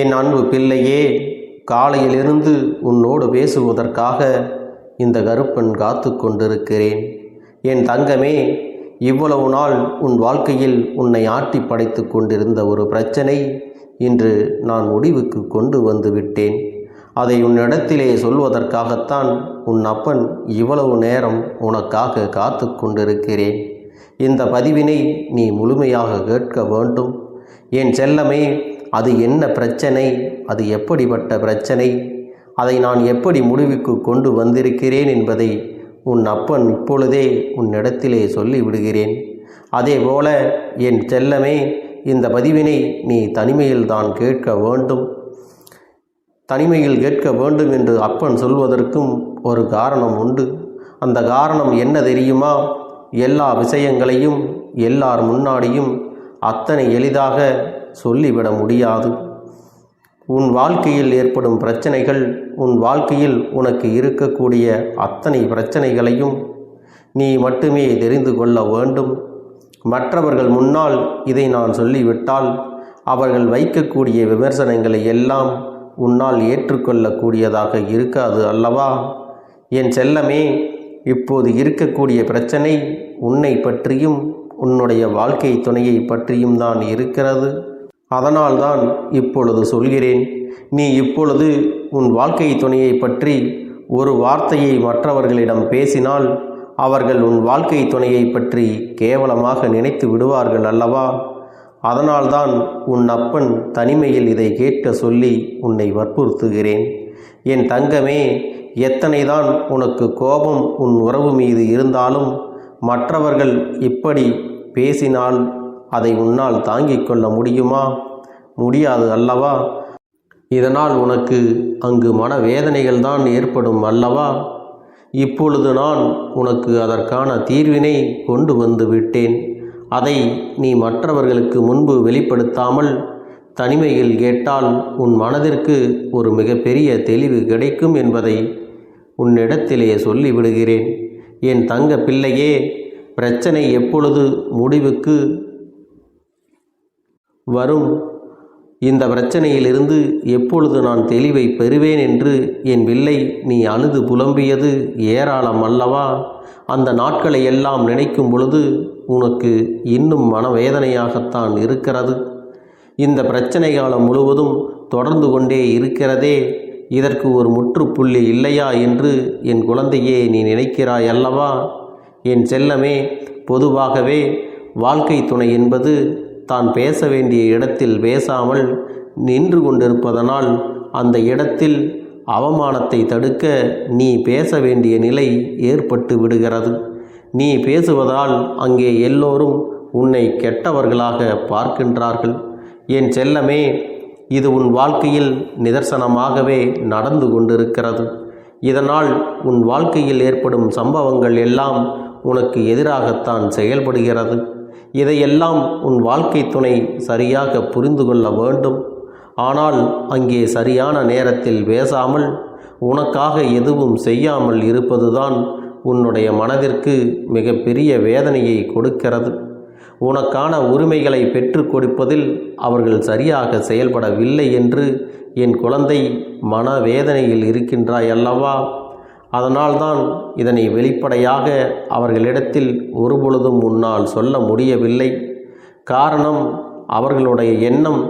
என் அன்பு பிள்ளையே காலையிலிருந்து உன்னோடு பேசுவதற்காக இந்த கருப்பன் காத்து கொண்டிருக்கிறேன். என் தங்கமே இவ்வளவு நாள் உன் வாழ்க்கையில் உன்னை ஆட்டி படைத்து கொண்டிருந்த ஒரு பிரச்சனை இன்று நான் முடிவுக்கு கொண்டு வந்து விட்டேன். அதை உன்னிடத்திலே சொல்வதற்காகத்தான் உன் அப்பன் இவ்வளவு நேரம் உனக்காக காத்து கொண்டிருக்கிறேன். இந்த பதிவினை நீ முழுமையாக கேட்க வேண்டும். என் செல்லமே அது என்ன பிரச்சனை? அது எப்படிப்பட்ட பிரச்சனை? அதை நான் எப்படி முடிவுக்கு கொண்டு வந்திருக்கிறேன் என்பதை உன் அப்பன் இப்பொழுதே உன்னிடத்திலே சொல்லி விடுகிறேன் அதேபோல என் செல்லமே இந்த பதிவினை நீ தனிமையில் தான் கேட்க வேண்டும். தனிமையில் கேட்க வேண்டும் என்று அப்பன் சொல்வதற்கும் ஒரு காரணம் உண்டு. அந்த காரணம் என்ன தெரியுமா? எல்லா விஷயங்களையும் எல்லார் முன்னாடியும் அத்தனை எளிதாக சொல்லிவிட முடியாது. உன் வாழ்க்கையில் ஏற்படும் பிரச்சனைகள் உன் வாழ்க்கையில் உனக்கு இருக்கக்கூடிய அத்தனை பிரச்சனைகளையும் நீ மட்டுமே தெரிந்து கொள்ள வேண்டும். மற்றவர்கள் முன்னால் இதை நான் சொல்லிவிட்டால் அவர்கள் வைக்கக்கூடிய விமர்சனங்களை எல்லாம் உன்னால் ஏற்றுக்கொள்ளக்கூடியதாக இருக்காது அல்லவா? என் செல்லமே இப்போது இருக்கக்கூடிய பிரச்சனை உன்னை பற்றியும் உன்னுடைய வாழ்க்கை துணையை பற்றியும் தான் இருக்கிறது. அதனால்தான் இப்பொழுது சொல்கிறேன் நீ இப்பொழுது உன் வாழ்க்கை துணையை பற்றி ஒரு வார்த்தையை மற்றவர்களிடம் பேசினால் அவர்கள் உன் வாழ்க்கை துணையை பற்றி கேவலமாக நினைத்து விடுவார்கள் அல்லவா? அதனால்தான் உன் அப்பன் தனிமையில் இதை கேட்க சொல்லி உன்னை வற்புறுத்துகிறேன். என் தங்கமே எத்தனைதான் உனக்கு கோபம் உன் உறவு மீது இருந்தாலும் மற்றவர்கள் இப்படி பேசினால் அதை உன்னால் தாங்கிக் கொள்ள முடியுமா? முடியாது அல்லவா? இதனால் உனக்கு அங்கு மனவேதனைகள் தான் ஏற்படும் அல்லவா? இப்பொழுது நான் உனக்கு அதற்கான தீர்வினை கொண்டு வந்து விட்டேன். அதை நீ மற்றவர்களுக்கு முன்பு வெளிப்படுத்தாமல் தனிமையில் கேட்டால் உன் மனதிற்கு ஒரு மிகப்பெரிய தெளிவு கிடைக்கும் என்பதை உன்னிடத்திலே சொல்லிவிடுகிறேன். என் தங்க பிள்ளையே பிரச்சனை எப்பொழுது முடிவுக்கு வரும். இந்த பிரச்சனையிலிருந்து எப்பொழுது நான் தெளிவை பெறுவேன் என்று என் வில்லை நீ அழுது புலம்பியது ஏராளம் அல்லவா? அந்த நாட்களை எல்லாம் நினைக்கும் பொழுது உனக்கு இன்னும் மனவேதனையாகத்தான் இருக்கிறது. இந்த பிரச்சனை காலம் முழுவதும் தொடர்ந்து கொண்டே இருக்கிறதே. இதற்கு ஒரு முற்றுப்புள்ளி இல்லையா என்று என் குழந்தையே நீ நினைக்கிறாய் அல்லவா? என் செல்லமே பொதுவாகவே வாழ்க்கை துணை என்பது தான் பேச வேண்டிய இடத்தில் பேசாமல் நின்று கொண்டிருப்பதனால் அந்த இடத்தில் அவமானத்தை தடுக்க நீ பேச வேண்டிய நிலை ஏற்பட்டு விடுகிறது. நீ பேசுவதால் அங்கே எல்லோரும் உன்னை கெட்டவர்களாக பார்க்கின்றார்கள். என் செல்லமே இது உன் வாழ்க்கையில் நிதர்சனமாகவே நடந்து கொண்டிருக்கிறது. இதனால் உன் வாழ்க்கையில் ஏற்படும் சம்பவங்கள் எல்லாம் உனக்கு எதிராகத்தான் செயல்படுகிறது. இதையெல்லாம் உன் வாழ்க்கை துணை சரியாக புரிந்து கொள்ள வேண்டும். ஆனால் அங்கே சரியான நேரத்தில் பேசாமல் உனக்காக எதுவும் செய்யாமல் இருப்பதுதான் உன்னுடைய மனதிற்கு மிகப்பெரிய வேதனையை கொடுக்கிறது. உனக்கான உரிமைகளை பெற்றுக் கொடுப்பதில் அவர்கள் சரியாக செயல்படவில்லை என்று என் குழந்தை மனவேதனையில் இருக்கின்றாய் அல்லவா அதனால்தான் இதனை வெளிப்படையாக அவர்களிடத்தில் ஒருபொழுதும் உன்னால் சொல்ல முடியவில்லை. காரணம் அவர்களுடைய எண்ணம்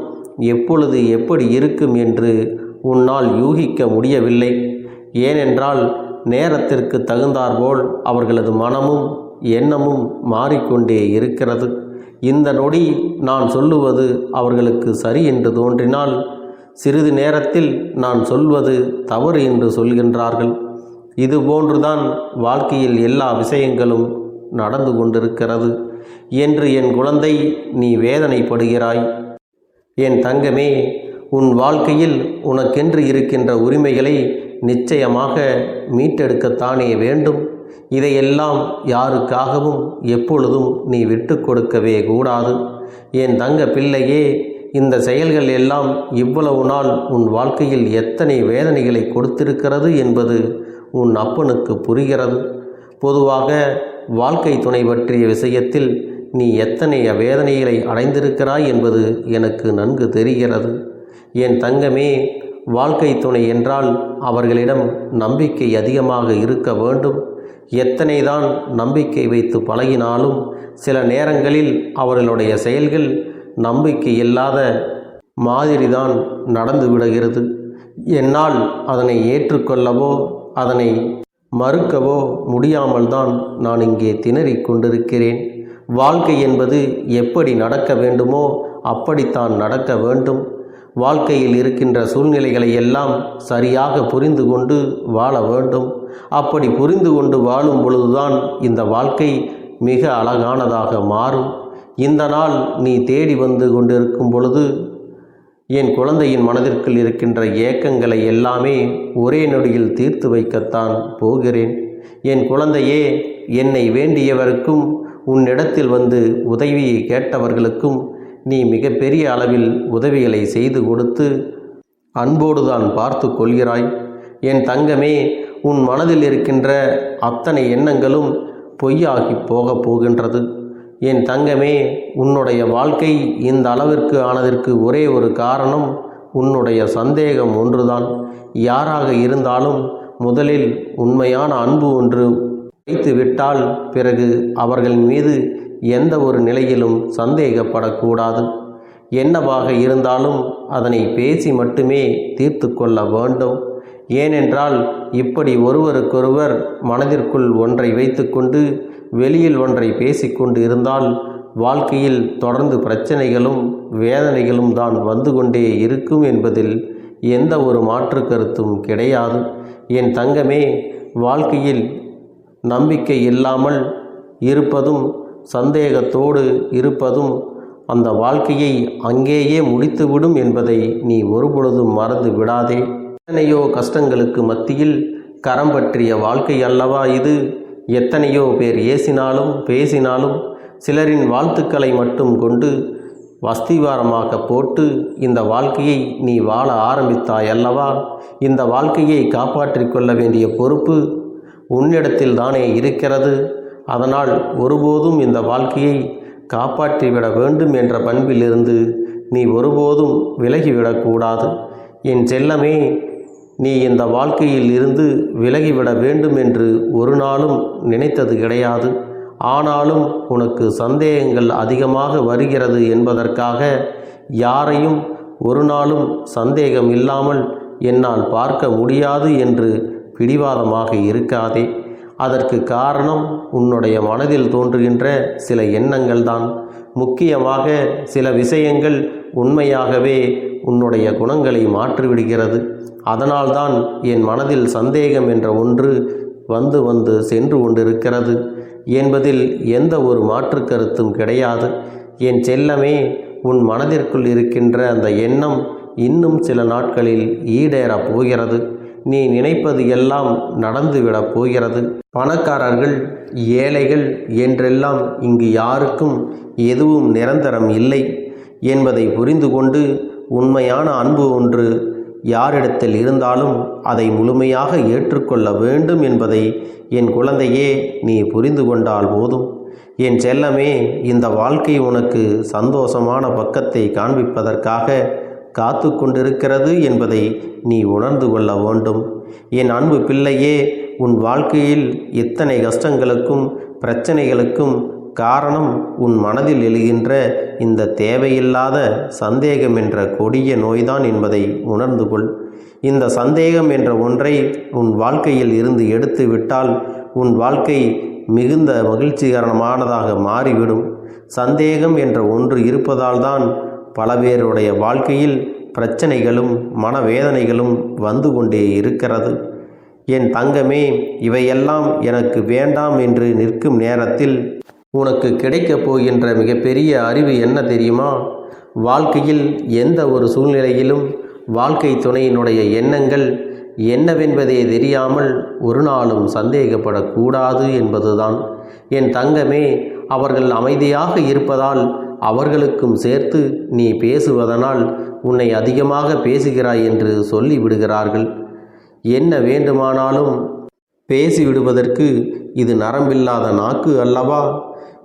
எப்பொழுது எப்படி இருக்கும் என்று உன்னால் யூகிக்க முடியவில்லை. ஏனென்றால் நேரத்திற்கு தகுந்தாற்போல் அவர்களது மனமும் எண்ணமும் மாறிக்கொண்டே இருக்கிறது. இந்த நொடி நான் சொல்லுவது அவர்களுக்கு சரி என்று தோன்றினால் சிறிது நேரத்தில் நான் சொல்வது தவறு என்று சொல்கின்றார்கள். இது போன்றுதான் வாழ்க்கையில் எல்லா விஷயங்களும் நடந்து கொண்டிருக்கிறது. என்று என் குழந்தை நீ வேதனைப்படுகிறாய். என் தங்கமே உன் வாழ்க்கையில் உனக்கென்று இருக்கின்ற உரிமைகளை நிச்சயமாக மீட்டெடுக்கத்தானே வேண்டும். இதையெல்லாம் யாருக்காகவும் எப்பொழுதும் நீ விட்டு கொடுக்கவே கூடாது. என் தங்க பிள்ளையே இந்த செயல்கள் எல்லாம் இவ்வளவு நாள் உன் வாழ்க்கையில் எத்தனை வேதனைகளை கொடுத்திருக்கிறது என்பது உன் அப்பனுக்கு புரிகிறது. பொதுவாக வாழ்க்கை துணை பற்றிய விஷயத்தில் நீ எத்தனைய வேதனைகளை அடைந்திருக்கிறாய் என்பது எனக்கு நன்கு தெரிகிறது. என் தங்கமே வாழ்க்கை துணை என்றால் அவர்களிடம் நம்பிக்கை அதிகமாக இருக்க வேண்டும். எத்தனைதான் நம்பிக்கை வைத்து பழகினாலும் சில நேரங்களில் அவர்களுடைய செயல்கள் நம்பிக்கை இல்லாத மாதிரிதான் நடந்து விடுகிறது என்னால் அதனை ஏற்றுக்கொள்ளவோ அதனை மறுக்கவோ முடியாமல்தான் நான் இங்கே திணறிக் கொண்டிருக்கிறேன். வாழ்க்கை என்பது எப்படி நடக்க வேண்டுமோ அப்படித்தான் நடக்க வேண்டும். வாழ்க்கையில் இருக்கின்ற சூழ்நிலைகளை எல்லாம் சரியாக புரிந்து கொண்டு வாழ வேண்டும். அப்படி புரிந்து கொண்டு வாழும் பொழுதுதான் இந்த வாழ்க்கை மிக அழகானதாக மாறும். இந்த நாள் நீ தேடி வந்து கொண்டிருக்கும் பொழுது என் குழந்தையின் மனதிற்குள் இருக்கின்ற ஏக்கங்களை எல்லாமே ஒரே நொடியில் தீர்த்து வைக்கத்தான் போகிறேன். என் குழந்தையே என்னை வேண்டியவருக்கும் உன்னிடத்தில் வந்து உதவியை கேட்டவர்களுக்கும் நீ மிகப்பெரிய அளவில் உதவிகளை செய்து கொடுத்து அன்போடு தான் பார்த்து கொள்கிறாய். என் தங்கமே உன் மனதில் இருக்கின்ற அத்தனை எண்ணங்களும் பொய்யாகி போகப் போகின்றது. என் தங்கமே உன்னுடைய வாழ்க்கை இந்த அளவிற்கு ஆனதற்கு ஒரே ஒரு காரணம் உன்னுடைய சந்தேகம் ஒன்றுதான். யாராக இருந்தாலும் முதலில் உண்மையான அன்பு ஒன்று வைத்து விட்டால் பிறகு அவர்கள் மீது எந்த ஒரு நிலையிலும் சந்தேகப்படக்கூடாது. என்னவாக இருந்தாலும் அதனை பேசி மட்டுமே தீர்த்து கொள்ள வேண்டும். ஏனென்றால் இப்படி ஒருவருக்கொருவர் மனதிற்குள் ஒன்றை வைத்துக்கொண்டு வெளியில் ஒன்றை பேசிக்கொண்டு இருந்தால் வாழ்க்கையில் தொடர்ந்து பிரச்சனைகளும் வேதனைகளும் தான் வந்து கொண்டே இருக்கும் என்பதில் எந்த ஒரு மாற்று கருத்தும் கிடையாது. என் தங்கமே வாழ்க்கையில் நம்பிக்கை இல்லாமல் இருப்பதும் சந்தேகத்தோடு இருப்பதும் அந்த வாழ்க்கையை அங்கேயே முடித்துவிடும் என்பதை நீ ஒருபொழுதும் மறந்து விடாதே. எத்தனையோ கஷ்டங்களுக்கு மத்தியில் கரம் பற்றிய வாழ்க்கை அல்லவா இது? எத்தனையோ பேர் ஏசினாலும் பேசினாலும் சிலரின் வாழ்த்துக்களை மட்டும் கொண்டு வஸ்திவாரமாக போட்டு இந்த வாழ்க்கையை நீ வாழ ஆரம்பித்தாய் அல்லவா? இந்த வாழ்க்கையை காப்பாற்றிக் கொள்ள வேண்டிய பொறுப்பு உன்னிடத்தில் தானே இருக்கிறது. அதனால் ஒருபோதும் இந்த வாழ்க்கையை காப்பாற்றிவிட வேண்டும் என்ற பண்பிலிருந்து நீ ஒருபோதும் விலகிவிடக்கூடாது என் செல்லமே நீ இந்த வாழ்க்கையில் இருந்து விலகிவிட வேண்டும் என்று ஒரு நாளும் நினைத்தது கிடையாது. ஆனாலும் உனக்கு சந்தேகங்கள் அதிகமாக வருகிறது என்பதற்காக யாரையும் ஒரு நாளும் சந்தேகம் இல்லாமல் என்னால் பார்க்க முடியாது என்று பிடிவாதமாக இருக்காதே. அதற்கு காரணம் உன்னுடைய மனதில் தோன்றுகின்ற சில எண்ணங்கள் தான் முக்கியமாக சில விஷயங்கள் உண்மையாகவே உன்னுடைய குணங்களை மாற்றிவிடுகிறது. அதனால்தான் என் மனதில் சந்தேகம் என்ற ஒன்று வந்து வந்து சென்று கொண்டிருக்கிறது. என்பதில் எந்த ஒரு மாற்று கருத்தும் கிடையாது. என் செல்லமே உன் மனதிற்குள் இருக்கின்ற அந்த எண்ணம் இன்னும் சில நாட்களில் ஈடேறப் போகிறது. நீ நினைப்பது எல்லாம் நடந்துவிடப் போகிறது. பணக்காரர்கள் ஏழைகள் என்றெல்லாம் இங்கு யாருக்கும் எதுவும் நிரந்தரம் இல்லை. என்பதை புரிந்து கொண்டு உண்மையான அன்பு ஒன்று யாரிடத்தில் இருந்தாலும் அதை முழுமையாக ஏற்றுக்கொள்ள வேண்டும் என்பதை என் குழந்தையே நீ புரிந்து கொண்டால் போதும். என் செல்லமே இந்த வாழ்க்கை உனக்கு சந்தோஷமான பக்கத்தை காண்பிப்பதற்காக காத்து கொண்டிருக்கிறது என்பதை நீ உணர்ந்து கொள்ள வேண்டும். என் அன்பு பிள்ளையே உன் வாழ்க்கையில் எத்தனை கஷ்டங்களுக்கும் பிரச்சனைகளுக்கும் காரணம் உன் மனதில் எழுகின்ற இந்த தேவையில்லாத சந்தேகம் என்ற கொடிய நோய்தான் என்பதை உணர்ந்து கொள். இந்த சந்தேகம் என்ற ஒன்றை உன் வாழ்க்கையில் இருந்து எடுத்து விட்டால் உன் வாழ்க்கை மிகுந்த மகிழ்ச்சிகரமானதாக மாறிவிடும். சந்தேகம் என்ற ஒன்று இருப்பதால் தான் பல பேருடைய வாழ்க்கையில் பிரச்சனைகளும் மனவேதனைகளும் வந்து கொண்டே இருக்கிறது. என் தங்கமே இவையெல்லாம் எனக்கு வேண்டாம் என்று நிற்கும் நேரத்தில் உனக்கு கிடைக்கப் போகின்ற மிகப்பெரிய அறிவு என்ன தெரியுமா? வாழ்க்கையில் எந்த ஒரு சூழ்நிலையிலும் வாழ்க்கை துணையினுடைய எண்ணங்கள் என்னவென்பதே தெரியாமல் ஒரு நாளும் சந்தேகப்படக்கூடாது என்பதுதான். என் தங்கமே அவர்கள் அமைதியாக இருப்பதால் அவர்களுக்கும் சேர்த்து நீ பேசுவதனால் உன்னை அதிகமாக பேசுகிறாய் என்று சொல்லி விடுகிறார்கள் என்ன வேண்டுமானாலும் பேசிவிடுவதற்கு இது நரம்பில்லாத நாக்கு அல்லவா?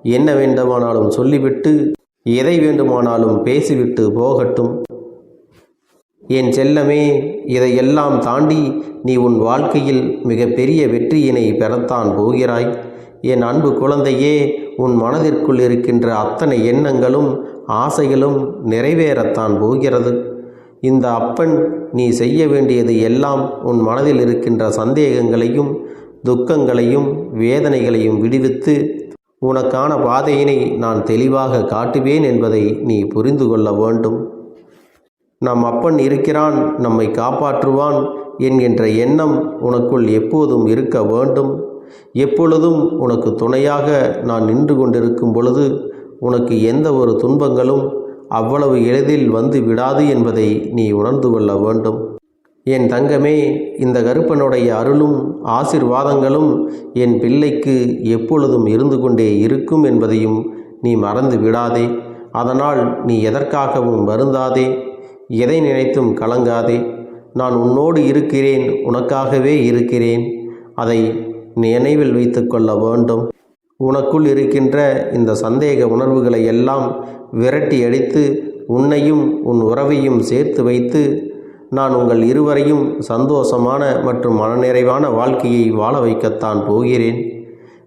என்ன வேண்டுமானாலும் சொல்லிவிட்டு எதை வேண்டுமானாலும் பேசிவிட்டு போகட்டும். என் செல்லமே இதையெல்லாம் தாண்டி நீ உன் வாழ்க்கையில் மிகப்பெரிய வெற்றியினை பெறத்தான் போகிறாய். என் அன்பு குழந்தையே உன் மனதிற்குள் இருக்கின்ற அத்தனை எண்ணங்களும் ஆசைகளும் நிறைவேறத்தான் போகிறது. இந்த அப்பன் நீ செய்ய வேண்டியது எல்லாம் உன் மனதில் இருக்கின்ற சந்தேகங்களையும் துக்கங்களையும் வேதனைகளையும் விடுவித்து உனக்கான பாதையினை நான் தெளிவாக காட்டுவேன் என்பதை நீ புரிந்து கொள்ள வேண்டும். நம் அப்பன் இருக்கிறான் நம்மை காப்பாற்றுவான் என்கின்ற எண்ணம் உனக்குள் எப்போதும் இருக்க வேண்டும். எப்பொழுதும் உனக்கு துணையாக நான் நின்று கொண்டிருக்கும் பொழுது உனக்கு எந்த ஒரு துன்பங்களும் அவ்வளவு எளிதில் வந்து விடாது என்பதை நீ உணர்ந்து கொள்ள வேண்டும். என் தங்கமே இந்த கருப்பனுடைய அருளும் ஆசிர்வாதங்களும் என் பிள்ளைக்கு எப்பொழுதும் இருந்து கொண்டே இருக்கும் என்பதையும் நீ மறந்து விடாதே. அதனால் நீ எதற்காகவும் வருந்தாதே. எதை நினைத்தும் கலங்காதே. நான் உன்னோடு இருக்கிறேன் உனக்காகவே இருக்கிறேன். அதை நினைவில் வைத்து கொள்ள வேண்டும். உனக்குள் இருக்கின்ற இந்த சந்தேக உணர்வுகளை எல்லாம் விரட்டி அடித்து உன்னையும் உன் உறவையும் சேர்த்து வைத்து நான் உங்கள் இருவரையும் சந்தோஷமான மற்றும் மனநிறைவான வாழ்க்கையை வாழ வைக்கத்தான் போகிறேன்.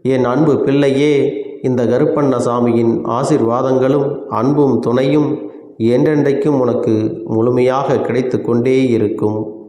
என் அன்பு பிள்ளையே இந்த கருப்பண்ணசாமியின் ஆசிர்வாதங்களும் அன்பும் துணையும் என்றென்றைக்கும் உனக்கு முழுமையாக கிடைத்து கொண்டே இருக்கும்.